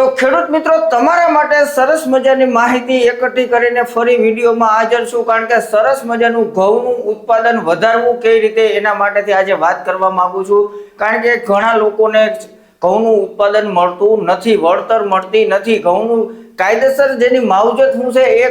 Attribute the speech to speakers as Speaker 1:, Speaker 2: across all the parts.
Speaker 1: તો ખેડૂત મિત્રો, તમારા માટે સરસ મજાની માહિતી એકઠી કરીને ફરી વિડીયોમાં હાજર છું, કારણ કે સરસ મજાનું ઘઉંનું ઉત્પાદન વધારવું કઈ રીતે એના માટેથી આજે વાત કરવા માંગુ છું. કારણ કે ઘણા લોકોને ઘઉંનું ઉત્પાદન મળતું નથી, વળતર મળતી નથી. ઘઉંનું કાયદેસર જેની માવજત શું છે એ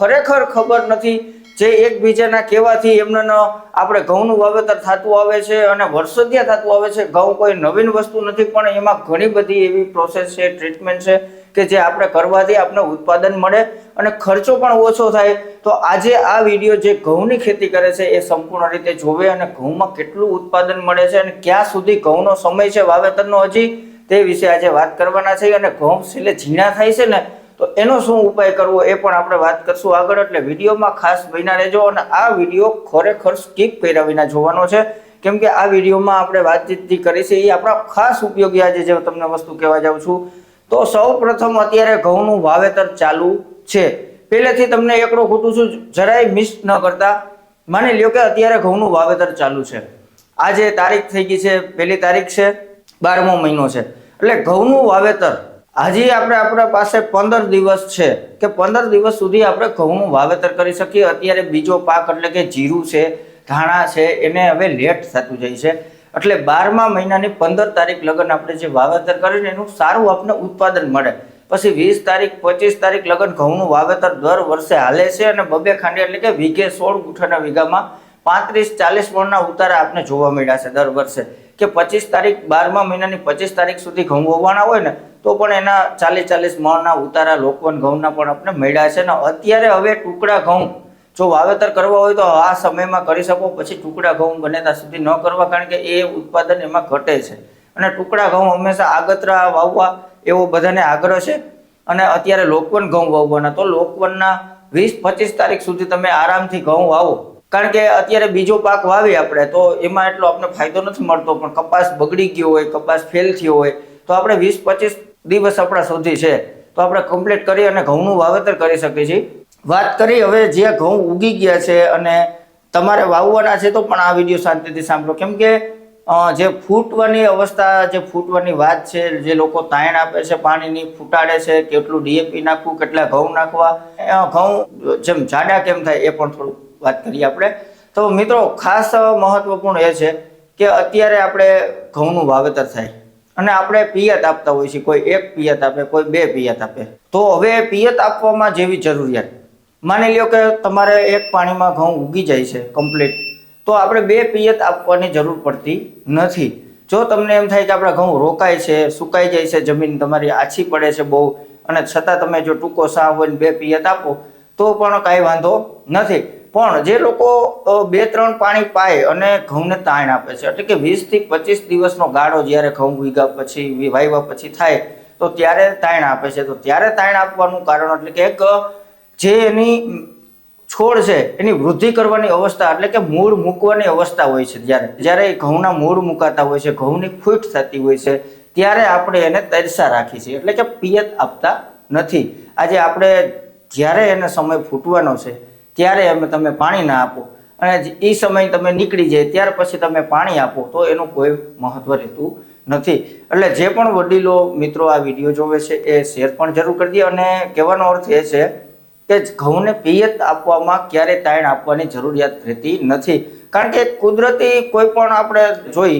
Speaker 1: ખરેખર ખબર નથી. જે એકબીજાના કહેવાથી એમને આપણે ઘઉંનું વાવેતર થતું આવે છે અને વર્ષોદિયા થતું આવે છે. ઘઉં કોઈ નવીન વસ્તુ નથી, પણ એમાં ઘણી બધી એવી પ્રોસેસ છે ટ્રીટમેન્ટ છે કે જે આપણે કરવાથી આપણે ઉત્પાદન મળે અને ખર્ચો પણ ઓછો થાય. તો આજે આ વીડિયો જે ઘઉંની ખેતી કરે છે એ સંપૂર્ણ રીતે જોવે અને ઘઉંમાં કેટલું ઉત્પાદન મળે છે અને ક્યાં સુધી ઘઉંનો સમય છે વાવેતરનો હજી તે વિશે આજે વાત કરવાના છે અને ઘઉં છેલ્લે ઝીણા થાય છે ને તો એનો શું ઉપાય કરવો એ પણ આપણે વાત કરશું આગળ. એટલે વિડીયોમાં ખાસ બન્યા રહેજો અને આ વીડિયો ખરેખર સ્કીપ કર્યા વિના જોવાનો છે. કેમ કે આ વિડીયોમાં આપણે વાતચીત કરી છે એ આપણા ખાસ ઉપયોગી આજે જે તમને વસ્તુ કહેવા જાઉં છું. તો સૌ પ્રથમ અત્યારે ઘઉંનું વાવેતર ચાલુ છે. પહેલેથી તમને એકડો ખૂટું છું, જરાય મિસ ન કરતા. માની લ્યો કે અત્યારે ઘઉંનું વાવેતર ચાલુ છે. આજે તારીખ થઈ ગઈ છે, પહેલી તારીખ છે, બારમો મહિનો છે. એટલે ઘઉંનું વાવેતર હજી આપણે આપણા પાસે પંદર દિવસ છે કે પંદર દિવસ સુધી આપણે ઘઉંનું વાવેતર કરી શકીએ. અત્યારે બીજો પાક એટલે કે જીરું છે, ધાણા છે, એને હવે લેટ થતું જાય છે. એટલે બારમા મહિનાની પંદર તારીખ લગન આપણે જે વાવેતર કરીને એનું સારું આપણને ઉત્પાદન મળે. પછી વીસ તારીખ, પચીસ તારીખ લગન ઘઉંનું વાવેતર દર વર્ષે હાલે છે અને બબે ખાંડી એટલે કે વીઘે સોળ ગુઠાના વીઘામાં પાંત્રીસ ચાલીસ મણના ઉતારા આપણે જોવા મળ્યા છે દર વર્ષે. કે પચીસ તારીખ, બારમા મહિનાની પચીસ તારીખ સુધી ઘઉં વવાના હોય ને તો પણ એના ચાલીસ ચાલીસ મણના ઉતારા લોકવન ઘઉંના પણ આપણે મળ્યા છે. ને અત્યારે હવે ટુકડા ઘઉં જો વાવેતર કરવા હોય તો આ સમયમાં કરી શકો, પછી ટુકડા ઘઉં બને ત્યાં સુધી ન કરવા કારણ કે એ ઉત્પાદન એમાં ઘટે છે. અને ટુકડા ઘઉં હંમેશા આગતરા વાવવા એવો બધાને આગ્રહ છે. અને અત્યારે લોકવન ઘઉં વાવવાના, તો લોકવનના વીસ પચીસ તારીખ સુધી તમે આરામથી ઘઉં વાવો. કારણ કે અત્યારે બીજો પાક વાવી આપણે, તો એમાં એટલો આપણે ફાયદો નથી મળતો, પણ કપાસ બગડી ગયો હોય, કપાસ ફેલ થયો હોય, તો આપણે વીસ પચીસ દિવસ આપણા સુધી છે. તો આપણે કમ્પ્લીટ કરી અને ઘઉંનું વાવેતર કરી શકીએ છીએ. વાત કરી હવે જે ઘઉં ઉગી ગયા છે અને તમારે વાવવાના છે તો પણ આ વીડિયો શાંતિથી સાંભળો. કેમ કે જે ફૂટવાની અવસ્થા, જે ફૂટવાની વાત છે, જે લોકો તાણ આપે છે, પાણીની ફૂટાડે છે, કેટલું ડીએપી નાખવું, કેટલા ઘઉં નાખવા ઘઉં જેમ જાડા કેમ થાય એ પણ થોડું વાત કરીએ આપણે. તો મિત્રો, ખાસ મહત્વપૂર્ણ એ છે કે અત્યારે આપણે ઘઉંનું વાવેતર થાય. અને આપણે પિયત આપતા હોઈએ છીએ. કોઈ એક પિયત આપે, કોઈ બે પિયત આપે. તો હવે પિયત આપવામાં જેવી જરૂરિયાત. માની લ્યો કે તમારે એક પાણીમાં ઘઉં ઉગી જાય છે કમ્પ્લીટ તો આપણે બે પિયત આપવાની જરૂર પડતી નથી. જો તમને એમ થાય કે આપણા ઘઉં રોકાય છે, સુકાઈ જાય છે, જમીન તમારી આછી પડે છે બહુ, અને છતાં તમે જો ટૂંકો સાહ હોય બે પિયત આપો, તો પણ કાંઈ વાંધો નથી. પણ જે લોકો બે ત્રણ પાણી પાય અને ઘઉંને તાણ આપે છે, એટલે કે વીસથી પચીસ દિવસનો ગાળો જ્યારે ઘઉં ઉગ્યા પછી વાવ્યા પછી થાય, તો ત્યારે તાણ આપે છે. તો ત્યારે તાણ આપવાનું કારણ એટલે કે એક, જે એની છોડ છે, એની વૃદ્ધિ કરવાની અવસ્થા એટલે કે મૂળ મૂકવાની અવસ્થા હોય છે જ્યારે. જ્યારે ઘઉંના મૂળ મુકાતા હોય છે, ઘઉંની ફૂટ થતી હોય છે, ત્યારે આપણે એને તરસા રાખી છીએ. એટલે કે પિયત આપતા નથી. આજે આપણે જ્યારે એને સમય ફૂટવાનો છે ત્યારે અમે તમે પાણી ના આપો. અને એ સમય તમે નીકળી જાય ત્યાર પછી તમે પાણી આપો, તો એનું કોઈ મહત્વ રહેતું નથી. એટલે જે પણ વડીલો મિત્રો આ વીડિયો જોવે છે, એ શેર પણ જરૂર કરી દે. અને કહેવાનો અર્થ એ છે કે ઘઉંને પિયત આપવામાં ક્યારેય તાણ આપવાની જરૂરિયાત રહેતી નથી. કારણ કે કુદરતી કોઈ પણ આપણે જોઈ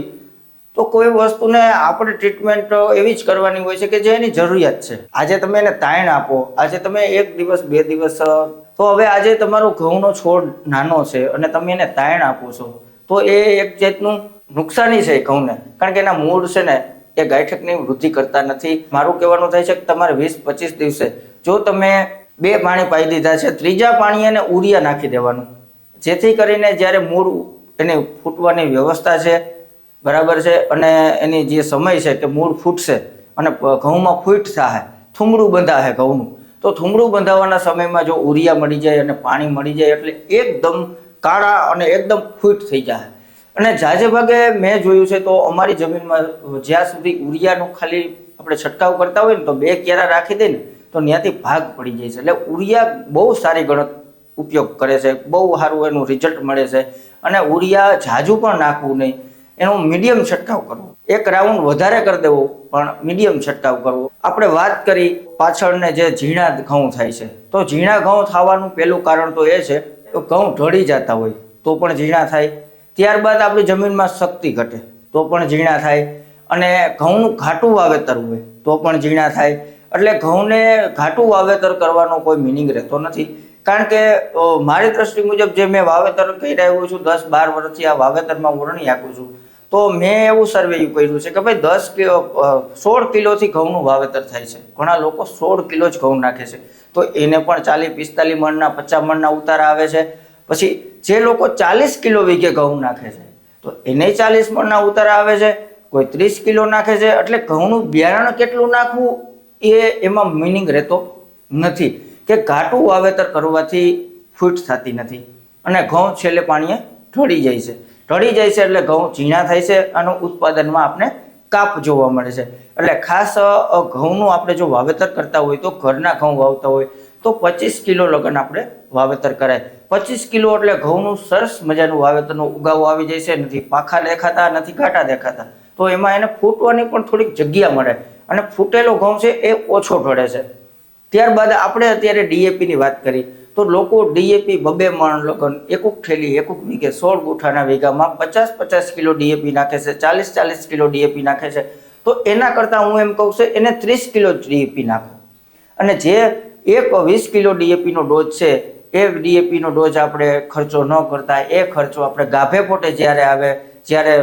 Speaker 1: તો કોઈ વસ્તુને આપણે ટ્રીટમેન્ટ એવી જ કરવાની હોય છે કે જે એની જરૂરિયાત છે. આજે તમે એને તાણ આપો, આજે તમે એક દિવસ, બે દિવસ તો હવે આજે તમારો ઘઉંનો છોડ નાનો છે અને તમે એને તાણ આપો છો, તો એ એક જાતનું નુકસાની છે ઘઉંને. કારણ કે એના મૂળ છે ને, એ ગાયઠકની વૃદ્ધિ કરતા નથી. મારું કહેવાનું થાય છે કે તમારે વીસ, પચીસ દિવસે જો તમે બે પાણી પાઈ દીધા છે, ત્રીજા પાણી એને ઉરિયા નાખી દેવાનું. જેથી કરીને જ્યારે મૂળ એને ફૂટવાની વ્યવસ્થા છે બરાબર છે? અને એની જે સમય છે કે મૂળ ફૂટશે અને ઘઉંમાં ફૂટ થાય થુમડું બંધાશે ઘઉંનું. તો થુમડું બંધાવવાના સમયમાં જો ઉરિયા મળી જાય અને પાણી મળી જાય એટલે એકદમ કાળા અને એકદમ ફૂટ થઈ જાય અને જાજે ભાગે મેં જોયું છે તો અમારી જમીનમાં જ્યાં સુધી ઉરિયાનું ખાલી આપણે છંટકાવ કરતા હોય ને તો બે કેરા રાખી દે ને તો ત્યાંથી ભાગ પડી જાય છે. એટલે ઉરિયા બહુ સારી ગણત ઉપયોગ કરે છે, બહુ સારું એનું રિઝલ્ટ મળે છે. અને ઉરિયા જાજુ પણ નાખવું નહીં. એનો મીડિયમ છંટકાવ કરવો. એક રાઉન્ડ વધારે કરી દેવો, પણ મીડિયમ છંટકાવ કરવો. આપણે વાત કરી પાછળને જે ઝીણા ઘઉં થાય છે. તો ઝીણા ઘઉં થવાનું પહેલું કારણ તો એ છે કે ઘઉં ઢળી જતા હોય, તો પણ ઝીણા થાય. ત્યારબાદ આપણી જમીનમાં શક્તિ ઘટે, તો પણ ઝીણા થાય. અને ઘઉંનું ઘાટું વાવેતર હોય, તો પણ ઝીણા થાય. એટલે ઘઉંને ઘાટું વાવેતર કરવાનો કોઈ મિનિંગ રહેતો નથી. કારણ કે મારી દ્રષ્ટિ મુજબ જે મેં વાવેતર કરી રહ્યો છું, દસ બાર વર્ષથી આ વાવેતરમાં વર્ણી આપું છું. તો મેં એવું સર્વે કર્યું છે કે ભાઈ દસ કિલો સોળ કિલોથી ઘઉંનું વાવેતર થાય છે. ઘણા લોકો સોળ કિલો જ ઘઉં નાખે છે. તો એને પણ ચાલીસ, પિસ્તાલીસ મણના, પચાસ મણના ઉતારા આવે છે. પછી જે લોકો ચાલીસ કિલો વીઘે ઘઉં નાખે છે, તો એને ચાલીસ મણના ઉતારા આવે છે. કોઈ ત્રીસ કિલો નાખે છે. એટલે ઘઉંનું બિયારણ કેટલું નાખવું એ એમાં મિનિંગ રહેતો નથી. કે ઘાટું વાવેતર કરવાથી ફૂટ થતી નથી. અને ઘઉં છેલ્લે પાણીએ ઢળી જાય છે. ઢળી જાય છે એટલે ઘઉં ઝીણા થાય છે અને ઉત્પાદનમાં આપણે કાપ જોવા મળે છે. એટલે ખાસ ઘઉંનું આપણે જો વાવેતર કરતા હોય તો ઘરના ઘઉં વાવતા હોય તો પચીસ કિલો લગન આપણે વાવેતર કરાય. પચીસ કિલો એટલે ઘઉંનું સરસ મજાનું વાવેતરનો ઉગાવો આવી જાય છે. નથી પાખા દેખાતા, નથી ઘાટા દેખાતા. તો એમાં એને ફૂટવાની પણ થોડીક જગ્યા મળે અને ફૂટેલો ઘઉં છે એ ઓછો ઢળે છે. ત્યારબાદ આપણે અત્યારે ડીએપીની વાત કરી. તો લોકો ડીએપી બબે મણ લગન એકુક થેલી એકુક વીઘે સોળ ગુઠાના વીઘામાં પચાસ પચાસ કિલો ડીએપી નાખે છે, ચાલીસ ચાલીસ કિલો ડીએપી નાખે છે. તો એના કરતાં હું એમ કહું છું, એને ત્રીસ કિલો ડીએપી નાખો. અને જે એક વીસ કિલો ડીએપીનો ડોઝ છે, એ ડીએપીનો ડોઝ આપણે ખર્ચો ન કરતા, એ ખર્ચો આપણે ગાભે પોટે જ્યારે આવે, જ્યારે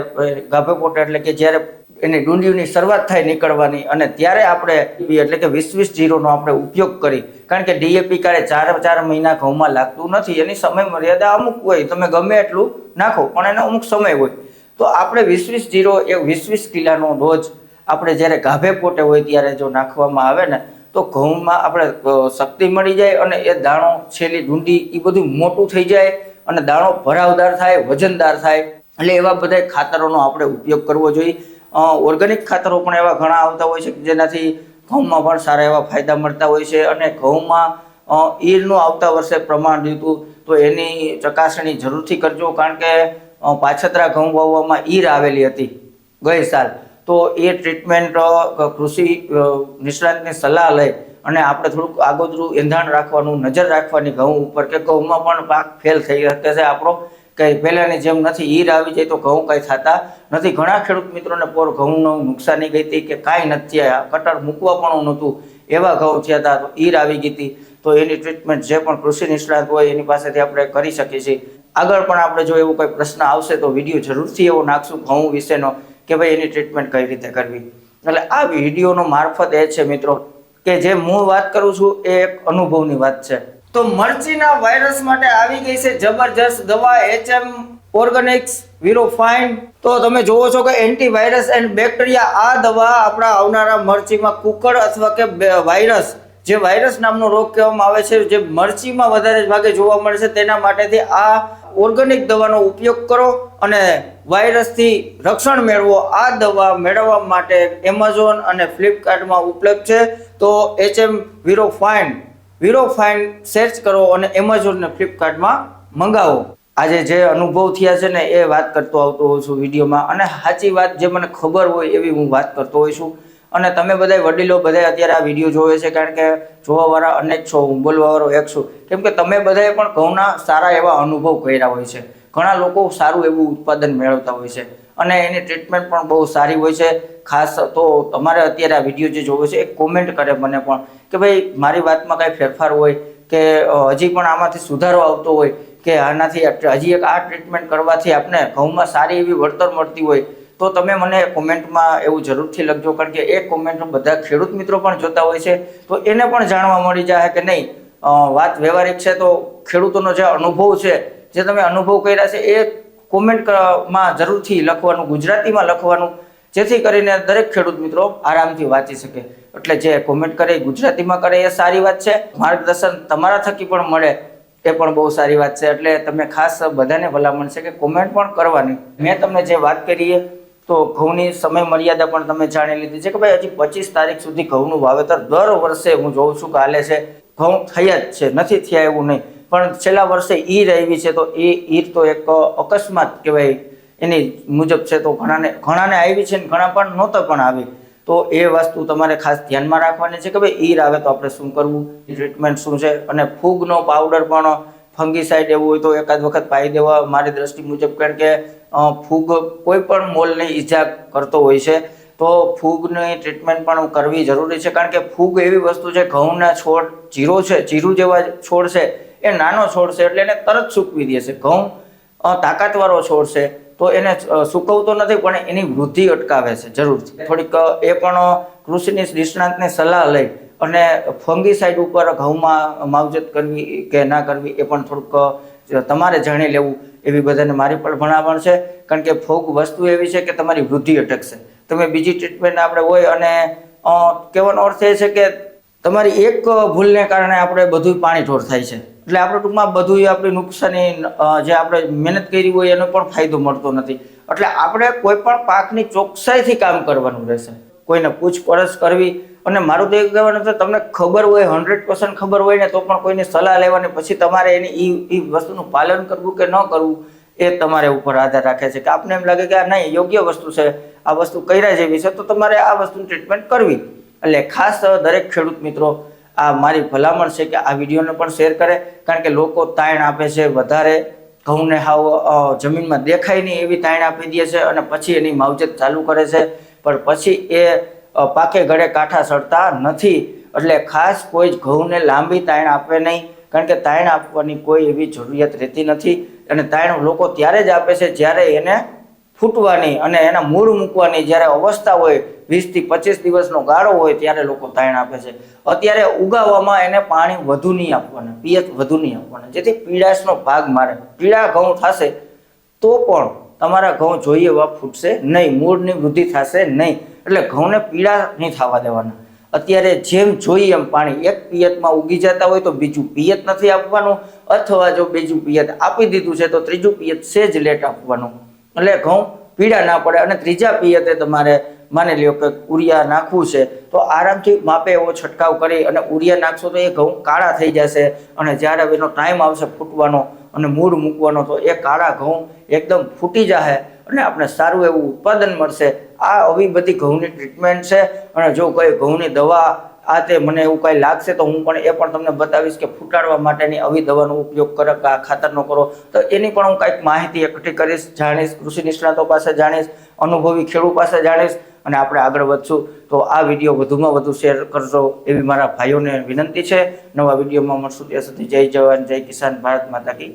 Speaker 1: ગાભે પોટે એટલે કે જ્યારે એની ડુંડીઓની શરૂઆત થાય નીકળવાની અને ત્યારે આપણે એટલે કે વીસ વીસ જીરોનો આપણે ઉપયોગ કરી. કારણ કે ડીએપી કાળે ચાર ચાર મહિના ઘઉંમાં લાગતું નથી, એની સમય મર્યાદા અમુક હોય, તમે ગમે એટલું નાખો, પણ એનો અમુક સમય હોય. તો આપણે વીસ વીસ જીરો એ વીસ વીસ કિલાનો ડોઝ આપણે જ્યારે ગાભે પોટે હોય ત્યારે જો નાખવામાં આવે ને, તો ઘઉંમાં આપણે શક્તિ મળી જાય અને એ દાણો છેલ્લી ડુંડી એ બધું મોટું થઈ જાય અને દાણો ભરાવદાર થાય, વજનદાર થાય. એટલે એવા બધા ખાતરોનો આપણે ઉપયોગ કરવો જોઈએ. ઓર્ગેનિક ખાતરો પણ એવા ઘણા આવતા હોય છે જેનાથી ઘઉંમાં પણ સારા એવા ફાયદા મળતા હોય છે અને ઘઉંમાં ઈરનું આવતા વર્ષે પ્રમાણ લીધું તો એની ચકાસણી જરૂરથી કરજો કારણ કે પાછતરા ઘઉં વાવવામાં ઈર આવેલી હતી ગઈ સાલ. તો એ ટ્રીટમેન્ટ કૃષિ નિષ્ણાતની સલાહ લઈ અને આપણે થોડુંક આગોતરું એંધાણ રાખવાનું, નજર રાખવાની ઘઉં ઉપર કે ઘઉંમાં પણ પાક ફેલ થઈ શકે છે આપણો. કે પહેલાંની જેમ નથી ઈર આવી જાય તો ઘઉં કાંઈ થતા નથી. ઘણા ખેડૂત મિત્રોને પોર ઘઉંનું નુકસાની ગઈ હતી કે કાંઈ નથી થયા કટર મૂકવા પણ નહોતું. એવા ઘઉં થયા હતા, તો ઈર આવી ગઈ હતી. તો એની ટ્રીટમેન્ટ જે પણ કૃષિ નિષ્ણાત હોય એની પાસેથી આપણે કરી શકીએ છીએ. આગળ પણ આપણે જો એવું કોઈ પ્રશ્ન આવશે તો વીડિયો જરૂરથી એવો નાખશું ઘઉં વિશેનો કે ભાઈ એની ટ્રીટમેન્ટ કઈ રીતે કરવી. એટલે આ વિડીયોનો મારફત એ છે મિત્રો કે જે હું વાત કરું છું એ એક અનુભવની વાત છે. તો મરચીના વાયરસ માટે આવી ગઈ છે જબરજસ્ત દવા એચએમ ઓર્ગેનિક્સ વિરોફાઇન તો તમે જોવો છો કે એન્ટીવાયરસ એન્ડ બેક્ટેરિયા આ દવા આપણા આવનારા મરચીમાં કુકડ અથવા કે વાયરસ જે વાયરસ નામનો રોગ કહેવામાં આવે છે, જે મરચીમાં વધારે ભાગે જોવા મળે છે, તેના માટેથી આ ઓર્ગેનિક દવાનો ઉપયોગ કરો અને વાયરસથી રક્ષણ મેળવો. આ દવા મેળવવા માટે એમેઝોન અને ફ્લિપકાર્ટમાં ઉપલબ્ધ છે. તો એચએમ વિરો વિરો ફાઇન સર્ચ કરો અને એમેઝોન ને ફ્લિપકાર્ટમાં મંગાવો. આજે જે અનુભવ થયા છે ને એ વાત કરતો આવતો હોઉં છું વિડીયોમાં અને સાચી વાત જે મને ખબર હોય એવી હું વાત કરતો હોઉં છું. અને તમે બધા વડીલો બધા અત્યારે આ વીડિયો જોવે છે કારણ કે જોવાવાળા અનેક છો, હું બોલવાવાળો એક છું. કેમ કે તમે બધાએ પણ ઘઉંના સારા એવા અનુભવ કર્યા હોય છે. ઘણા લોકો સારું એવું ઉત્પાદન મેળવતા હોય છે. અને એની ટ્રીટમેન્ટ પણ બહુ સારી હોય છે. ખાસ તો તમારે અત્યારે આ વીડિયો જે જોવો છે એ કોમેન્ટ કરે મને પણ કે ભાઈ, મારી વાતમાં કાંઈ ફેરફાર હોય કે હજી પણ આમાંથી સુધારો આવતો હોય કે આનાથી હજી એક આ ટ્રીટમેન્ટ કરવાથી આપણે ઘઉંમાં સારી એવી વળતર મળતી હોય, તો તમે મને કોમેન્ટમાં એવું જરૂરથી લખજો. કારણ કે એ કોમેન્ટ બધા ખેડૂત મિત્રો પણ જોતા હોય છે, તો એને પણ જાણવા મળી જાય કે નહીં વાત વ્યવહારિક છે તો ખેડૂતોનો જે અનુભવ છે, જે તમે અનુભવ કર્યા છે, એ કોમેન્ટમાં જરૂરથી લખવાનું, ગુજરાતીમાં લખવાનું, જેથી કરીને દરેક ખેડૂત મિત્રો આરામથી વાંચી શકે. એટલે જે કોમેન્ટ કરે, ગુજરાતીમાં કરે, એ સારી વાત છે. માર્ગદર્શન તમારા થકી પણ મળે, એ પણ બહુ સારી વાત છે. એટલે તમે ખાસ બધાને ભલામણ છે કે કોમેન્ટ પણ કરવાની. મેં તમને જે વાત કરી તો ઘઉંની સમય મર્યાદા પણ તમે જાણી લીધી છે કે ભાઈ હજી પચીસ તારીખ સુધી ઘઉંનું વાવેતર દર વર્ષે હું જોઉં છું કે હાલે છે. ઘઉં થયા જ છે, નથી થયા એવું નહીં. પણ છેલ્લા વર્ષે ઈર આવી છે, તો એ ઈર તો એક અકસ્માત કહેવાય. એની મુજબ છે, તો ઘણાને ઘણાને આવી છે ને ઘણા પણ નહોતા પણ આવી. તો એ વસ્તુ તમારે ખાસ ધ્યાનમાં રાખવાની છે કે ભાઈ ઈર આવે તો આપણે શું કરવું? ટ્રીટમેન્ટ શું છે? અને ફૂગનો પાવડર પણ ફંગીસાઇડ એવું હોય તો એકાદ વખત પાઈ દેવા મારી દ્રષ્ટિ મુજબ, કારણ કે ફૂગ કોઈ પણ મોલને ઈજા કરતો હોય છે. તો ફૂગની ટ્રીટમેન્ટ પણ કરવી જરૂરી છે, કારણ કે ફૂગ એવી વસ્તુ છે, ઘઉંના છોડ જીરો છે, જીરું જેવા છોડ છે એ નાનો છોડ છે એટલે એને તરત સૂકવી દે છે. ઘઉં તાકાતવાળો છોડ છે તો એને સૂકવતો નથી પણ એની વૃદ્ધિ અટકાવે છે જરૂરથી. થોડીક એ પણ કૃષિની નિષ્ણાંતને સલાહ લઈ અને ફંગીસાઇડ ઉપર ઘઉંમાં માવજત કરવી કે ના કરવી એ પણ થોડુંક તમારે જાણી લેવું એવી બધાને મારી પણ ભણાવણ છે. કારણ કે ફોગ વસ્તુ એવી છે કે તમારી વૃદ્ધિ અટકશે. તમે બીજી ટ્રીટમેન્ટ આપણે હોય અને કહેવાનો અર્થ એ છે કે તમારી એક ભૂલને કારણે આપણે બધું પાણી ઢોર થાય છે. એટલે આપણે ટૂંકમાં બધું આપણી નુકસાની જે આપણે મહેનત કરી હોય એનો પણ ફાયદો મળતો નથી. એટલે આપણે કોઈ પણ પાકની ચોકસાઈથી કામ કરવાનું રહેશે. કોઈને પૂછપરછ કરવી અને મારું તો એ કહેવાનું છે, તમને ખબર હોય, હંડ્રેડ પર્સન્ટ ખબર હોય ને તો પણ કોઈની સલાહ લેવાની, પછી તમારે એની એ વસ્તુનું પાલન કરવું કે ન કરવું એ તમારે ઉપર આધાર રાખે છે. કે આપને એમ લાગે કે આ નહીં, યોગ્ય વસ્તુ છે, આ વસ્તુ કર્યા જેવી છે, તો તમારે આ વસ્તુની ટ્રીટમેન્ટ કરવી. એટલે ખાસ દરેક ખેડૂત મિત્રો આ મારી ભલામણ છે કે આ વિડીયોને પણ શેર કરે, કારણ કે લોકો તાણ આપે છે, વધારે ઘઉંને હાવ જમીનમાં દેખાય નહીં એવી તાણ આપી દે છે અને પછી એની માવજત ચાલુ કરે છે. પણ પછી એ પાકે ગળે કાંઠા સડતા નથી. એટલે ખાસ કોઈ જ ઘઉંને લાંબી તાણ આપે નહીં, કારણ કે તાણ આપવાની કોઈ એવી જરૂરિયાત રહેતી નથી. અને તાણ લોકો ત્યારે જ આપે છે જ્યારે એને ફૂટવાની અને એના મૂળ મૂકવાની જ્યારે અવસ્થા હોય વીસથી પચીસ દિવસનો ગાળો હોય ત્યારે લોકો તાણ આપે છે. અત્યારે ઉગાવવામાં એને પાણી વધુ નહીં આપવાના, પિયત વધુ નહીં આપવાના. જેથી પીડાશનો ભાગ મારે. પીળા ઘઉં થશે તો પણ તમારા ઘઉં જોઈએ એવા ફૂટશે નહીં, મૂળની વૃદ્ધિ થશે નહીં. એટલે ઘઉંને પીળા નહીં થવા દેવાના. અત્યારે જેમ જોઈએ એમ પાણી. એક પિયતમાં ઉગી જતા હોય તો બીજું પિયત નથી આપવાનું, અથવા જો બીજું પિયત આપી દીધું છે તો ત્રીજું પિયત સેજ લેટ આપવાનું. એટલે ઘઉં પીડા ના પડે અને ત્રીજા પિયતે તમારે માની લ્યો કે ઉરિયા નાખવું છે, તો આરામથી માપે એવો છંટકાવ કરી અને ઉરિયા નાખશો તો એ ઘઉં કાળા થઈ જશે અને જ્યારે એનો ટાઈમ આવશે ફૂટવાનો અને મૂળ મૂકવાનો તો એ કાળા ઘઉં એકદમ ફૂટી જશે અને આપણે સારું એવું ઉત્પાદન મળશે. આ આવી બધી ઘઉંની ટ્રીટમેન્ટ છે અને જો કોઈ ઘઉંની દવા આ તે મને એવું કાંઈ લાગશે તો હું પણ એ પણ તમને બતાવીશ કે ફૂટાડવા માટેની આવી દવાનો ઉપયોગ કરો કે આ ખાતરનો કરો. તો એની પણ હું કાંઈક માહિતી એકઠી કરીશ, જાણીશ, કૃષિ નિષ્ણાતો પાસે જાણીશ, અનુભવી ખેડૂત પાસે જાણીશ અને આપણે આગળ વધશું. તો આ વીડિયો વધુમાં વધુ શેર કરજો એવી મારા ભાઈઓને વિનંતી છે. નવા વિડીયોમાં મળશું ત્યાં સુધી જય જવાન, જય કિસાન, ભારત માતા કી.